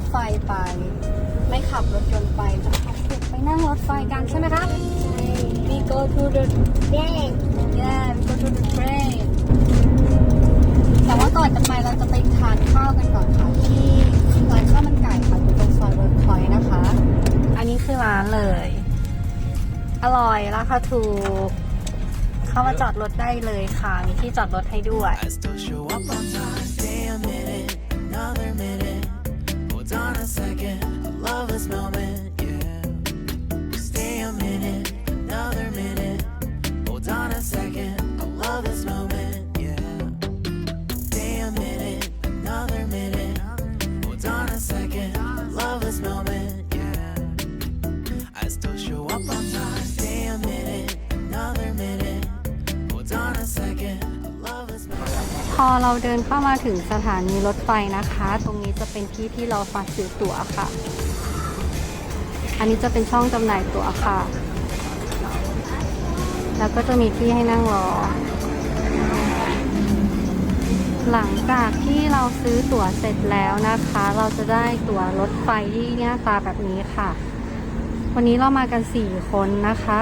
ถไฟไป ไม่ขับรถยนต์ไปจะพาเด็กไปนั่งรถไฟกันใช่ไหมครับ We go to the train yeah we go to the train แต่ว่าก่อนจะไปเราจะไปทานข้าวกันก่อนค่ะที่ร้านข้าวมันไก่ค่ะอยู่ตรงซอยเวิร์คพอยต์นะคะ อันนี้คือร้านเลย อร่อยราคาถูก เข้ามาจอดรถได้เลยค่ะ มีที่จอดรถให้ด้วย second, a loveless moment. พอเราเดินเข้ามาถึงสถานีรถไฟนะคะ ตรงนี้จะเป็นที่ที่เรามาซื้อตั๋วค่ะ อันนี้จะเป็นช่องจำหน่ายตั๋วค่ะ แล้วก็จะมีที่ให้นั่งรอ หลังจากที่เราซื้อตั๋วเสร็จแล้วนะคะ เราจะได้ตั๋วรถไฟที่หน้าตาแบบนี้ค่ะ วันนี้เรามากัน 4 คนนะคะ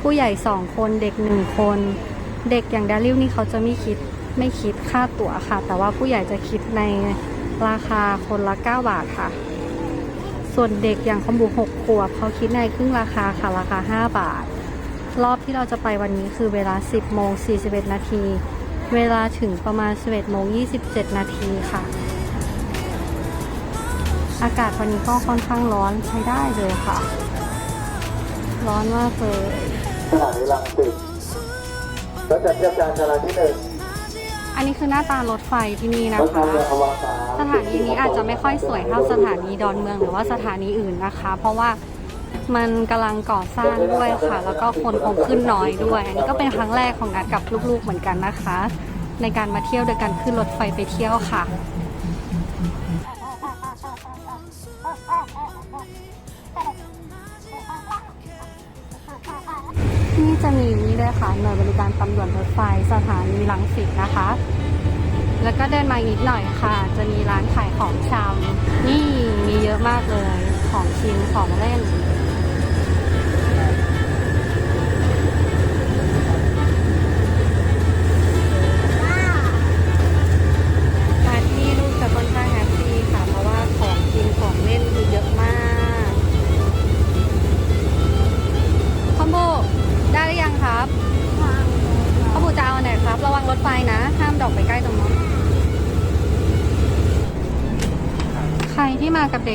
ผู้ใหญ่ 2 คนเด็ก 1 คน เด็กอย่างดาริวนี่เขาจะไม่คิด ไม่คิดค่าตั๋วค่ะ แต่ว่าผู้ใหญ่จะคิดในราคาคนละ 9 บาทค่ะ ส่วนเด็กอย่างคอมบุ6ขวบเขาคิดในครึ่งราคาค่ะราคา 5 บาท รอบที่เราจะไปวันนี้คือเวลา 10โมง41 นาที เวลาถึงประมาณ 11โมง27 นาทีค่ะ อากาศวันนี้ก็ค่อนข้างร้อนใช้ได้เลยค่ะ ร้อนมากเลยสถานีรังสิตรถจักรยานยนต์ชลาที่หนึ่ง อันนี้คือหน้าตารถไฟที่นี่นะคะ สถานีนี้อาจจะไม่ค่อยสวยเท่าสถานีดอนเมืองหรือว่าสถานีอื่นนะคะ เพราะว่ามันกำลังก่อสร้างด้วยค่ะ แล้วก็คนคงขึ้นน้อยด้วย อันนี้ก็เป็นครั้งแรกของนัดกับลูกๆเหมือนกันนะคะ ในการมาเที่ยวโดยการขึ้นรถไฟไปเที่ยวค่ะ นี่จะมีนี่ด้วยค่ะหน่วยบริการตำรวจรถไฟสถานีลังสิตนะคะ แล้วก็เดินมาอีกหน่อยค่ะ จะมีร้านขายของชำนี่มีเยอะมากเลยของชิมของเล่น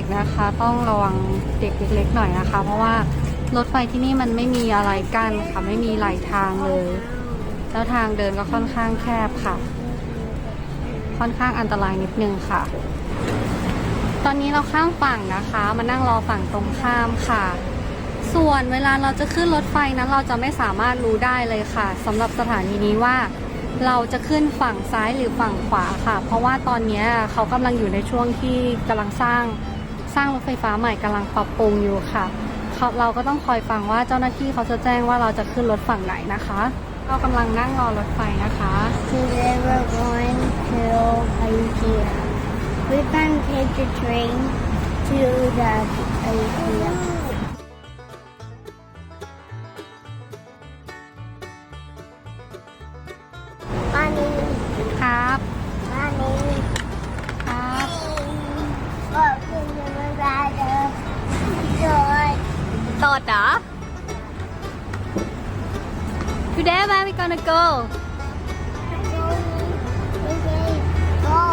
กับเด็กนะคะ ต้องระวังเด็กเล็กๆหน่อยนะคะ เพราะว่ารถไฟที่นี่มันไม่มีอะไรกั้นค่ะไม่มีไหลทางเลย แล้วทางเดินก็ค่อนข้างแคบค่ะ ค่อนข้างอันตรายนิดนึงค่ะ ตอนนี้เราข้ามฝั่งนะคะ มานั่งรอฝั่งตรงข้ามค่ะ ส่วนเวลาเราจะขึ้นรถไฟนั้นเราจะไม่สามารถรู้ได้เลยค่ะสำหรับสถานีนี้ว่าเราจะขึ้นฝั่งซ้ายหรือฝั่งขวาค่ะ เพราะว่าตอนนี้เขากำลังอยู่ในช่วงที่กำลังสร้าง สร้างรถไฟฟ้าใหม่กำลังปรับปรุงอยู่ค่ะเขาเราก็ต้องคอยฟังว่าเจ้าหน้าที่เขาจะแจ้งว่าเราจะขึ้นรถฝั่งไหนนะคะ เรากำลังนั่งรอรถไฟนะคะ Today we're going to Ayutthaya. We're going to take the train to the Ayutthaya. Today where we gonna go go.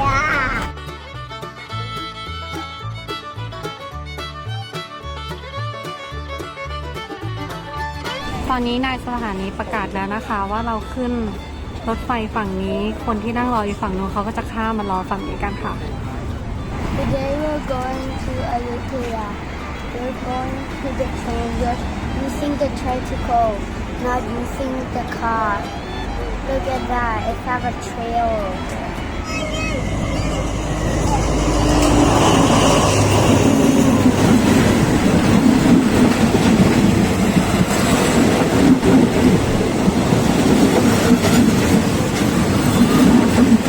Yeah. ตอนนี้นายสถานีประกาศแล้วนะคะ ว่าเราขึ้นรถไฟฝั่งนี้ คนที่นั่งรออยู่ฝั่งนู้นเขาก็จะข้ามมารอฝั่งนี้กันค่ะ Today we're going to Ayutthaya. We're going to the train. We're using the tricycle, not using the car. Look at that. It has a trail. Okay,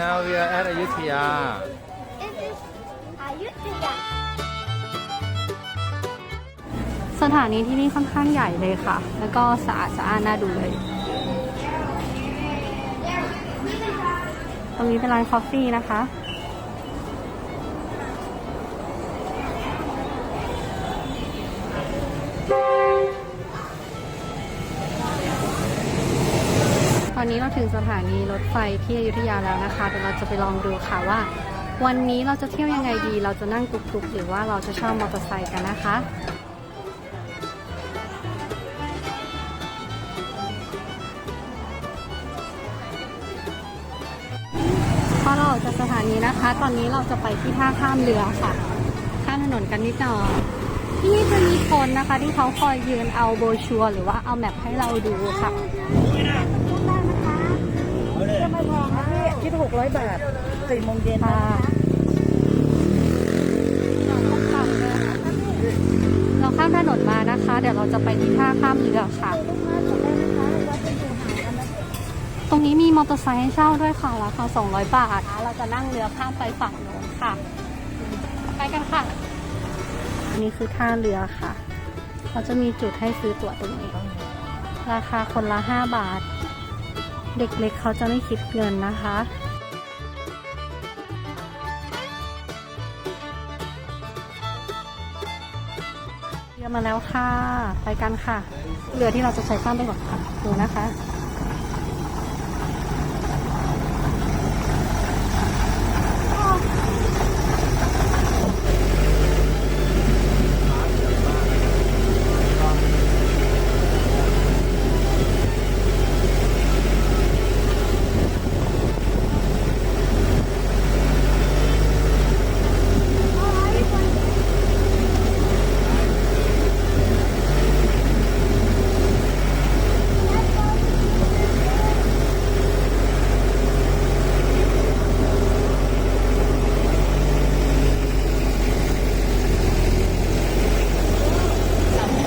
now we are at Ayutthaya. This is Ayutthaya. สถานีที่นี่ค่อนข้างใหญ่เลยค่ะ แล้วก็สะอาดสะอาดน่าดูเลย ตรงนี้เป็นร้านคอฟฟี่นะคะ สถานีรถไฟที่อยุธยาแล้วนะคะเดี๋ยวเราจะไปลองดูค่ะว่า วันนี้เราจะเที่ยวยังไงดี เราจะนั่งตุกๆ หรือว่าเราจะเช่ามอเตอร์ไซค์กันนะคะพอเราออกจากสถานีนะคะ ตอนนี้เราจะไปที่ท่าข้ามเรือค่ะ ข้ามถนนกันนิดหน่อยที่นี่จะมีคนนะคะที่เขาคอยยืนเอาโบรชัวร์หรือว่าเอาแมพให้เราดูค่ะ คิดหกร้อยบาทสี่โมงเย็นค่ะเราข้ามถนนมานะคะ เดี๋ยวเราจะไปที่ท่าข้ามเรือค่ะ ตรงนี้มีมอเตอร์ไซค์ให้เช่าด้วยค่ะราคา200 บาท เราจะนั่งเรือข้ามไปฝั่งโน้นค่ะ ไปกันค่ะ อันนี้คือท่าเรือค่ะเขาจะมีจุดให้ซื้อตั๋วตรงนี้ ราคาคนละ 5 บาท เด็กเล็กเขาจะไม่คิดเงินนะคะ เรือมาแล้วค่ะ ไปกันค่ะ เรือที่เราจะใช้ข้ามไปก่อนค่ะดูนะคะ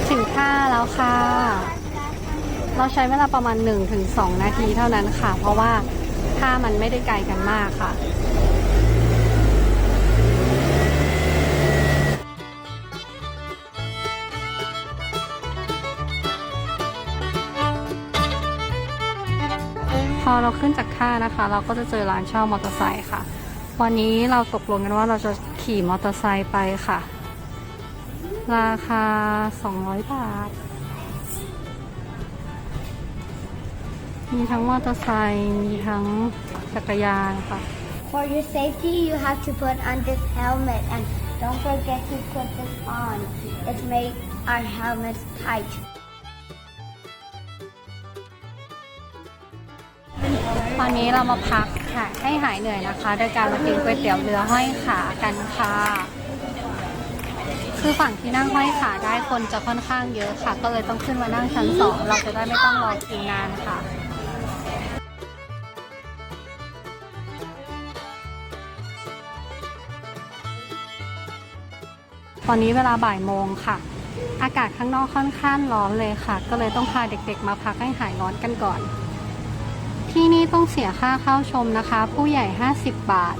ถึงท่าแล้วค่ะ เราใช้เวลาประมาณ 1-2 นาทีเท่านั้นค่ะ เพราะว่าท่ามันไม่ได้ไกลกันมากค่ะพอเราขึ้นจากท่านะคะ เราก็จะเจอร้านเช่ามอเตอร์ไซค์ค่ะ วันนี้เราตกลงกันว่าเราจะขี่มอเตอร์ไซค์ไปค่ะ ราคา 200 บาท มีทั้งมอเตอร์ไซค์มีทั้งจักรยานค่ะ For your safety, you have to put on this helmet and don't forget to put this on. It makes our helmets tight. ตอนนี้เรามาพักค่ะ ให้หายเหนื่อยนะคะ โดยการมากินก๋วยเตี๋ยวเรือห้อยขากันค่ะ คือฝั่งที่นั่งห้อยขาได้คนจะค่อนข้างเยอะค่ะ ก็เลยต้องขึ้นมานั่งชั้นสองเราจะได้ไม่ต้องรอคิวนานค่ะ ตอนนี้เวลาบ่ายโมงค่ะ อากาศข้างนอกค่อนข้างร้อนเลยค่ะ ก็เลยต้องพาเด็กๆ มาพักให้หายร้อนกันก่อน ที่นี่ต้องเสียค่าเข้าชมนะคะ ผู้ใหญ่ 50 บาท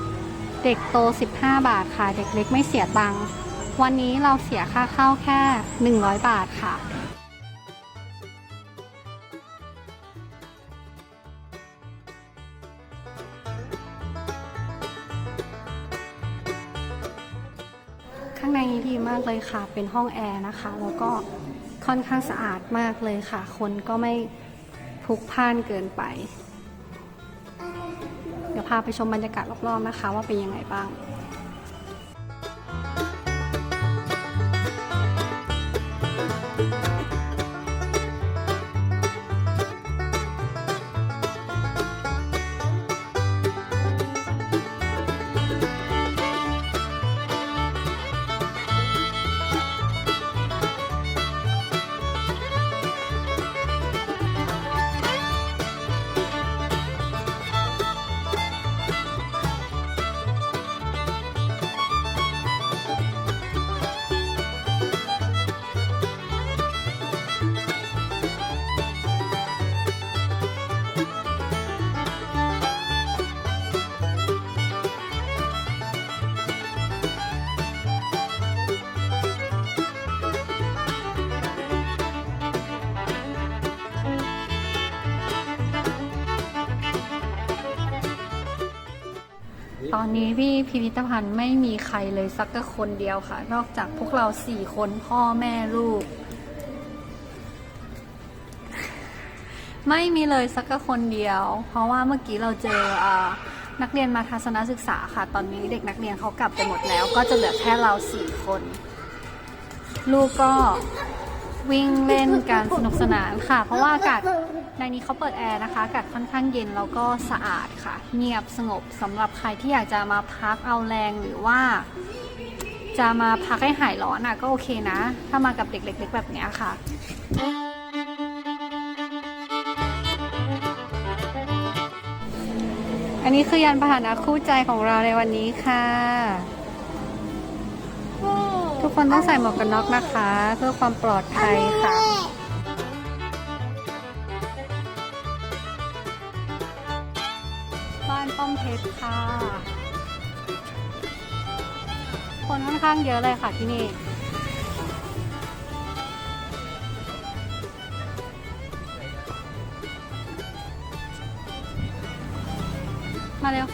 เด็กโต 15 บาทค่ะ เด็กเล็กไม่เสียตังค์วันนี้เราเสียค่าเข้าแค่ 100 บาทค่ะ ข้างในนี้ดีมากเลยค่ะ เป็นห้องแอร์นะคะ แล้วก็ค่อนข้างสะอาดมากเลยค่ะ คนก็ไม่พลุกพล่านเกินไป เดี๋ยวพาไปชมบรรยากาศรอบๆนะคะ ว่าเป็นยังไงบ้าง นี้พี่พิพิธภัณฑ์ไม่มีใครเลยสักคนเดียวค่ะ นอกจากพวกเราสี่คนพ่อแม่ลูก ไม่มีเลยสักคนเดียว เพราะว่าเมื่อกี้เราเจอนักเรียนมาทัศนศึกษาค่ะ ตอนนี้เด็กนักเรียนเขากลับไปหมดแล้ว ก็จะเหลือแค่เราสี่คน ลูกก็ วิ่งเล่นกันสนุกสนานค่ะ เพราะว่าอากาศในนี้เขาเปิดแอร์นะคะอากาศค่อนข้างเย็นแล้วก็สะอาดค่ะ เงียบสงบสำหรับใครที่อยากจะมาพักเอาแรงหรือว่า จะมาพักให้หายร้อนอะก็โอเคนะ ถ้ามากับเด็กเล็กๆแบบนี้ค่ะอันนี้คือยานพาหนะคู่ใจของเราในวันนี้ค่ะ คนต้องใส่หมวกกันน็อกนะคะ เพื่อความปลอดภัยค่ะบ้านป้อมเพชรค่ะ คนค่อนข้างเยอะเลยค่ะที่นี่มาเร็ว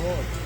ง